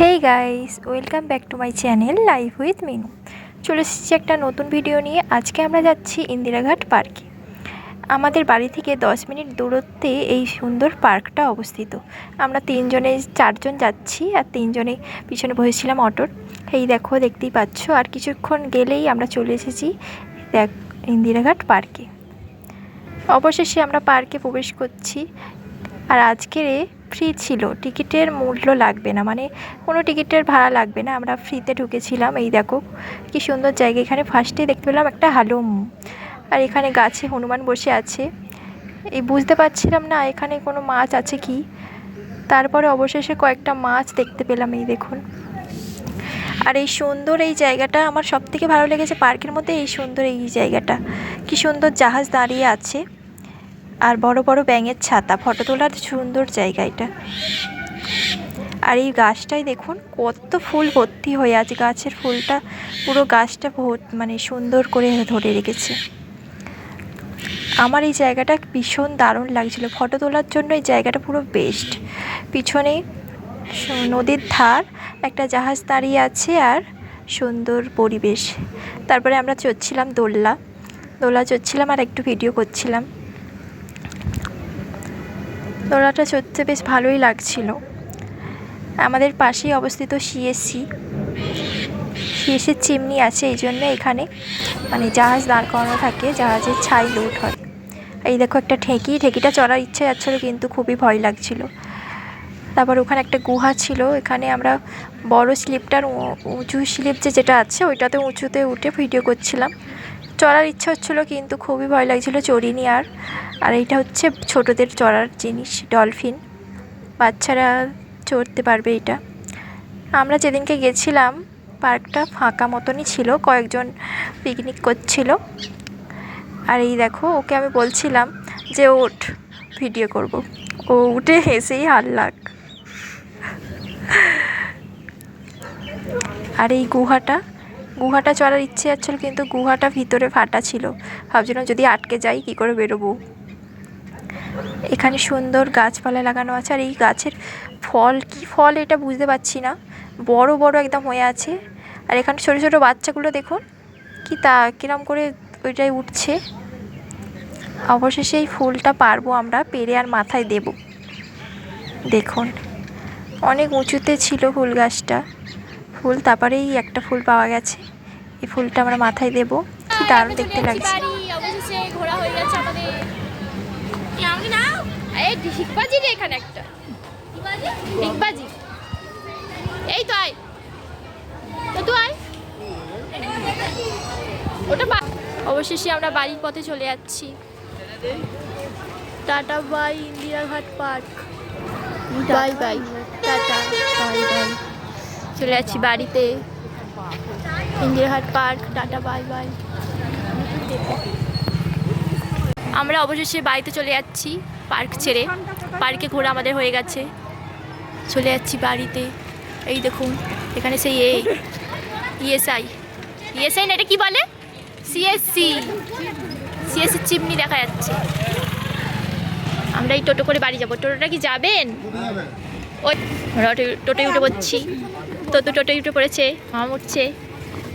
Hey guys welcome back to my channel life with Minu চলে এসেছি একটা নতুন ভিডিও নিয়ে। আজকে আমরা যাচ্ছি ইন্দিরাঘাট পার্কে। আমাদের বাড়ি থেকে দশ মিনিট দূরত্বে এই সুন্দর পার্কটা অবস্থিত। আমরা তিনজনে, চারজন যাচ্ছি আর তিনজনে পিছনে বসেছিলাম অটোর এই দেখো, দেখতেই পাচ্ছ। আর কিছুক্ষণ গেলেই আমরা চলে এসেছি দেখ, ইন্দিরাঘাট পার্কে। অবশেষে আমরা পার্কে প্রবেশ করছি। আর আজকের এ ফ্রি ছিল। টিকিটের মূল্য লাগবে না। মানে কোনো টিকিটের ভাড়া লাগবে না। আমরা ফ্রিতে ঢুকেছিলাম। এই দেখো, কি সুন্দর জায়গা। এখানে ফার্স্টে দেখতে পেলাম একটা হালুম। আর এখানে গাছে হনুমান বসে আছে। এই বুঝতে পারছিলাম না, এখানে কোনো মাছ আছে কি? তারপরে অবশেষে কয়েকটা মাছ দেখতে পেলাম, এই দেখুন। আর এই সুন্দর এই জায়গাটা আমার সব থেকে ভালো লেগেছে, পার্কের মধ্যে এই সুন্দর এই জায়গাটা। কি সুন্দর জাহাজ দাঁড়িয়ে আছে। আর বড় বড় ব্যাঙের ছাতা, ফটো তোলার সুন্দর জায়গা এটা আর এই গাছটাই দেখুন, কত ফুল ভর্তি হয়ে আছে। গাছের ফুলটা পুরো গাছটা মানে সুন্দর করে ধরে রেখেছে। আমার এই জায়গাটা ভীষণ দারুণ লাগছিল। ফটো তোলার জন্য এই জায়গাটা পুরো বেস্ট। পিছনে নদীর ধার, একটা জাহাজ দাঁড়িয়ে আছে আর সুন্দর পরিবেশ। তারপরে আমরা চড়ছিলাম দোলনা দোলা চড়ছিলাম আর একটু ভিডিও করছিলাম। দোলাটা চড়তে বেশ ভালোই লাগছিল। আমাদের পাশেই অবস্থিত সিএসসি সিএসসির চিমনি আছে এই জন্য এখানে। মানে জাহাজ দাঁড় করানো থাকে, জাহাজের ছাই লোড হয়। এই দেখো একটা ঠেকি, ঠেকিটা চড়ার ইচ্ছে যাচ্ছিল কিন্তু খুবই ভয় লাগছিল। তারপর ওখানে একটা গুহা ছিল, এখানে আমরা বড় স্লিপটার উঁচু স্লিপ যে যেটা আছে ওইটাতে উঁচুতে উঠে ভিডিও করছিলাম। চড়ার ইচ্ছে হচ্ছিল, কিন্তু খুবই ভয় লাগছিল চড়িনি আর। আর এইটা হচ্ছে ছোটদের চড়ার জিনিস, ডলফিন। বাচ্চারা চড়তে পারবে এটা আমরা যেদিনকে গেছিলাম, পার্কটা ফাঁকা মতনই ছিল, কয়েকজন পিকনিক করছিল। আর এই দেখো, ওকে আমি বলছিলাম যে, ওঠ ভিডিও করব। ও উঠে হেসেই হাল্লাক। আর এই গুহাটা গুহাটা চড়ার ইচ্ছে যাচ্ছিল কিন্তু গুহাটা ভিতরে ফাটা ছিল। ভাবছিলাম যদি আটকে যাই, কী করে বেরোবো? এখানে সুন্দর গাছপালা লাগানো আছে, আর এই গাছের ফল, কি ফল এটা বুঝতে পারছি না। বড় বড় একদম হয়ে আছে। আর এখানে ছোটো ছোটো বাচ্চাগুলো দেখুন, কি তা, কিরম করে ওইটাই উঠছে। অবশেষে এই ফুলটা পারব আমরা, পেরে আর মাথায় দেব। দেখুন, অনেক উঁচুতে ছিল ফুল গাছটা। ফুল তারপরেই একটা ফুল পাওয়া গেছে। এই ফুলটা আমরা মাথায় দেব। কি দারুণ দেখতে লাগছে। অবশেষে ঘোরা হয়ে গেছে আমাদের। আমি না এই ডিগবাজি রে এখানে একটা। এই তো আয়। তো আয়। ওটা বা- অবশেষে আমরা বাড়ির পথে চলে যাচ্ছি। Tata bye Indiraghat park. Bye bye. Tata. চলে যাচ্ছি বাড়িতে। Indirahat park tata bye bye. আমরা অবশেষে বাড়িতে চলে যাচ্ছি পার্ক ছেড়ে। পার্কে ঘোরা আমাদের হয়ে গেছে। চলে যাচ্ছি বাড়িতে। এই দেখুন এখানে সেই এই ইএসআই। ইএসআই না এটা কি বলে? সিএসসি। সিএসসি চিমনি দেখা যাচ্ছে। আমরা এই টোটো করে বাড়ি যাব। টোটোটা কি যাবেন? ওই টোটোয় উঠে পড়ছি তো তো টোটোয় উঠে পড়েছে মাম উঠছে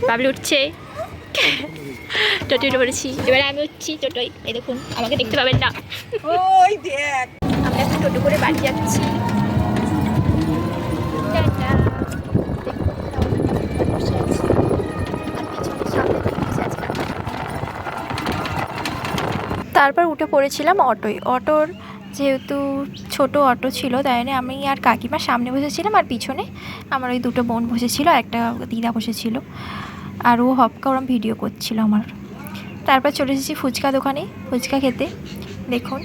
বাবলি উঠছে। টোটোয় উঠে পড়েছি। এবারে আমি উঠছি টোটোয় এই দেখুন আমাকে দেখতে পাবেন না। ওই দেখ। আমরা এখন টোটো করে বাড়ি যাচ্ছি। টাটা। তারপর উঠে পড়েছিলাম অটোয়। অটোর যেহেতু ছোট অটো ছিল, তাই জন্য আমি আর কাকিমা সামনে বসেছিলাম আর পিছনে আমার ওই দুটো বোন বসেছিল একটা দিদা বসেছিল। আর ও হপকা ওরম ভিডিও করছিল আমার। তারপর চলে এসেছি ফুচকা দোকানে, ফুচকা খেতে। দেখুন,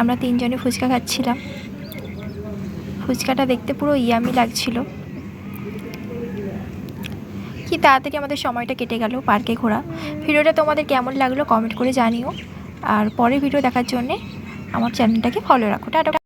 আমরা তিনজনে ফুচকা খাচ্ছিলাম। ফুচকাটা দেখতে পুরো ইয়ামি লাগছিল। কি তাড়াতাড়ি আমাদের সময়টা কেটে গেল পার্কে ঘোরা। ভিডিওটা তোমাদের কেমন লাগল কমেন্ট করে জানিও। আর পরের ভিডিও দেখার জন্যে আমার চ্যানেলটাকে ফলো রাখো। টাটা।